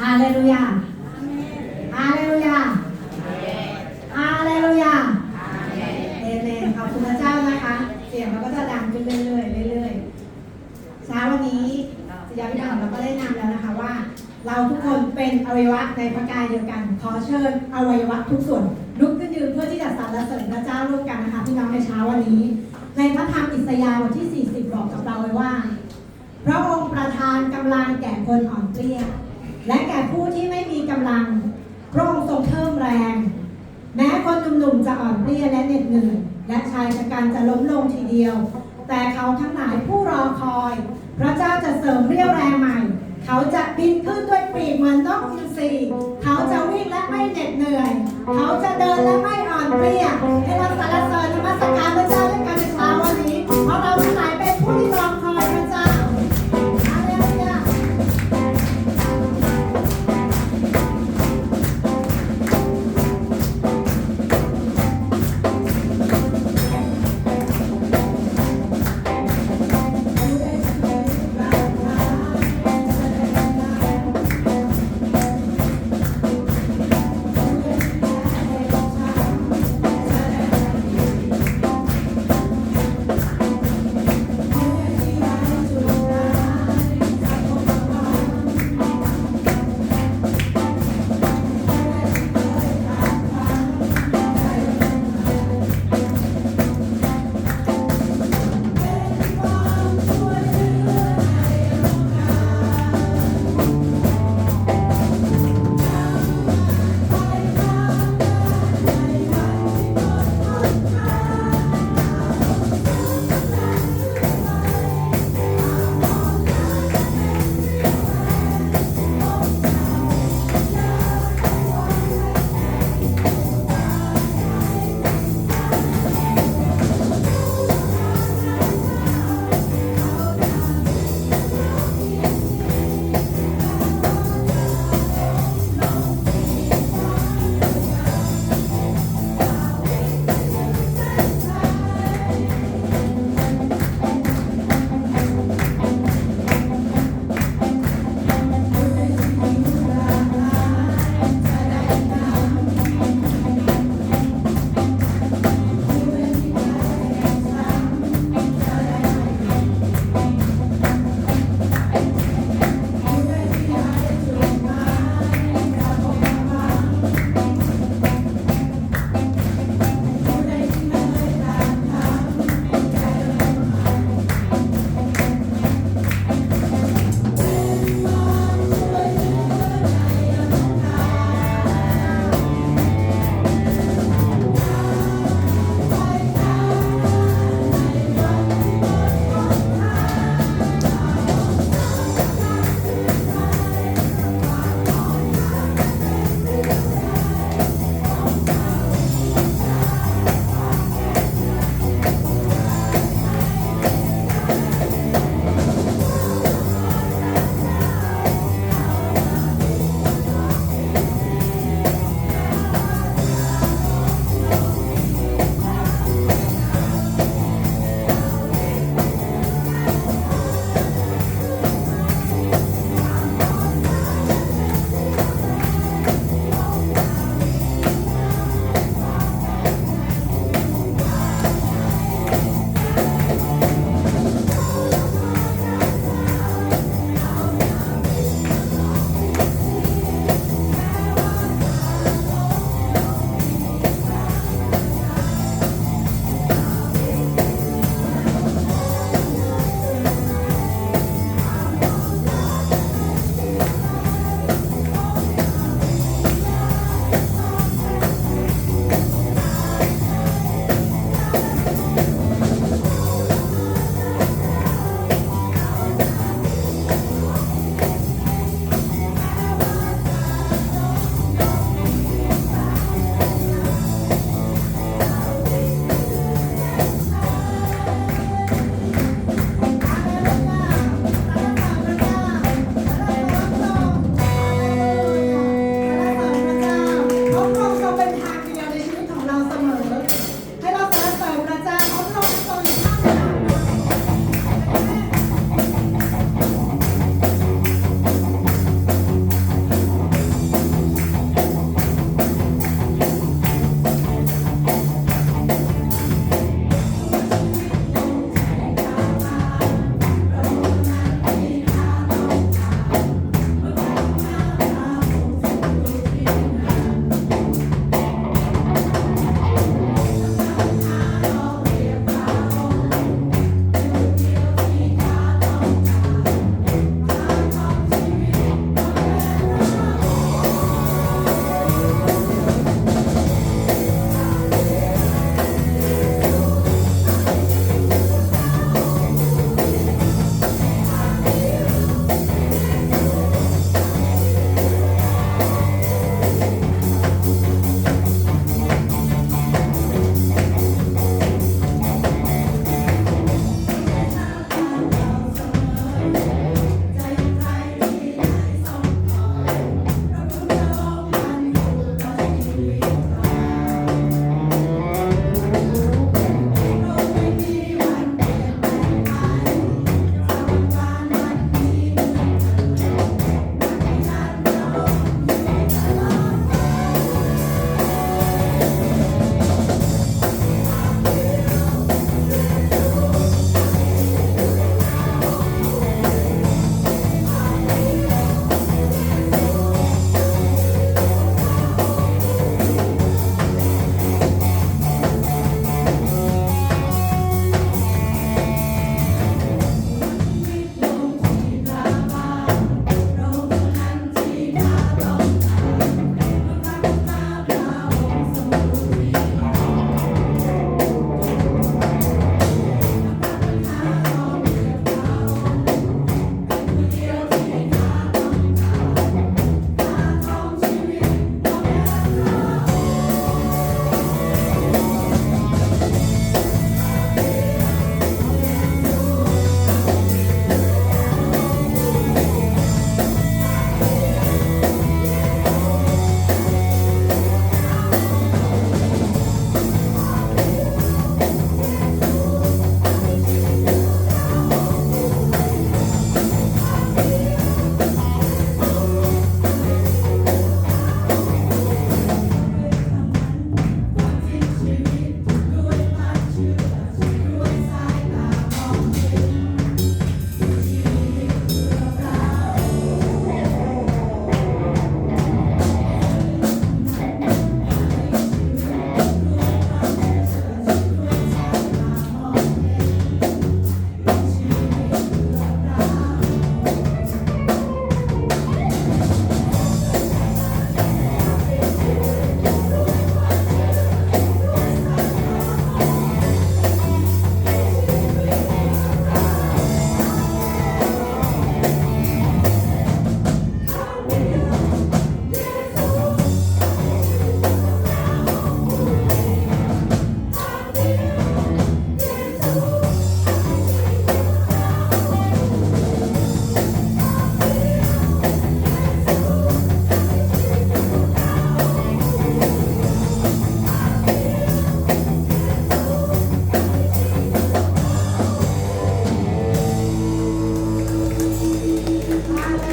ฮาเลลูยาฮาเลลูยาฮาเลลูยาเอเมนขอบคุณพระเจ้านะคะ เสียงเราก็จะดังขึ้นเรื่อยๆเรื่อยๆเช้าวันนี้สยามพิธามเราก็ได้นำแล้วนะคะว่า เราทุกคนเป็นอวัยวะในพระกายเดียวกัน ขอเชิญอวัยวะทุกส่วนลุกขึ้นยืนเพื่อที่จะสรรเสริญพระเจ้าร่วมกันนะคะพี่น้องในเช้าวันนี้ ในพระธรรมอิสยาห์บทที่ 40 บอกกับเราไว้ว่าพระองค์ประทานกำลังแก่คนอ่อนเปลี้ย และแก่ผู้ที่ไม่มีกำลัง พระองค์ทรงเพิ่มแรง แม้คนหนุ่มๆจะอ่อนเปลี้ยและเหน็ดเหนื่อยและชายชะกันจะล้มลงทีเดียว แต่เขาทั้งหลายผู้รอคอย พระเจ้าจะเสริมเรี่ยวแรงใหม่ เขาจะบินขึ้นด้วยปีกเหมือนนกอินทรีเขาจะวิ่งและไม่เหน็ดเหนื่อย เขาจะเดินและไม่อ่อนเปลี้ยให้เรา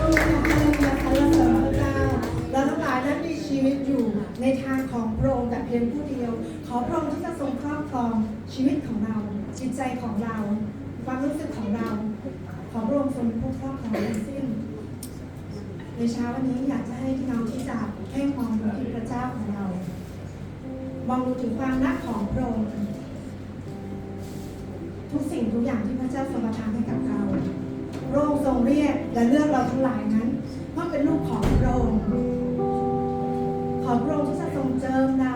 พระองค์ท่านนะคะและสมพระเจ้าเราหลายนั้นมีชีวิตอยู่ในทางของพระองค์แต่เพียงผู้เดียว ขอพระองค์ที่จะทรงครอบครองชีวิตของเรา จิตใจของเรา ความรู้สึกของเรา ขอพระองค์ทรงผู้ครอบครองทั้สิ้น ในเช้าวันนี้อยากจะให้พี่น้อที่จะเพ่งมองดูที่พระเจ้าของเรา มองดูถึงความรักของพระองค์ทุกสิ่งทุกอย่างที่พระเจ้าทรงประทานให้กับเรา พระองค์ทรงเรียกและเลือกเราทั้งหลายนั้นเพราะเป็นลูกของพระองค์ขอพระองค์ที่จะทรงเจิมเรา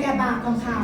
แก่บาปของเขา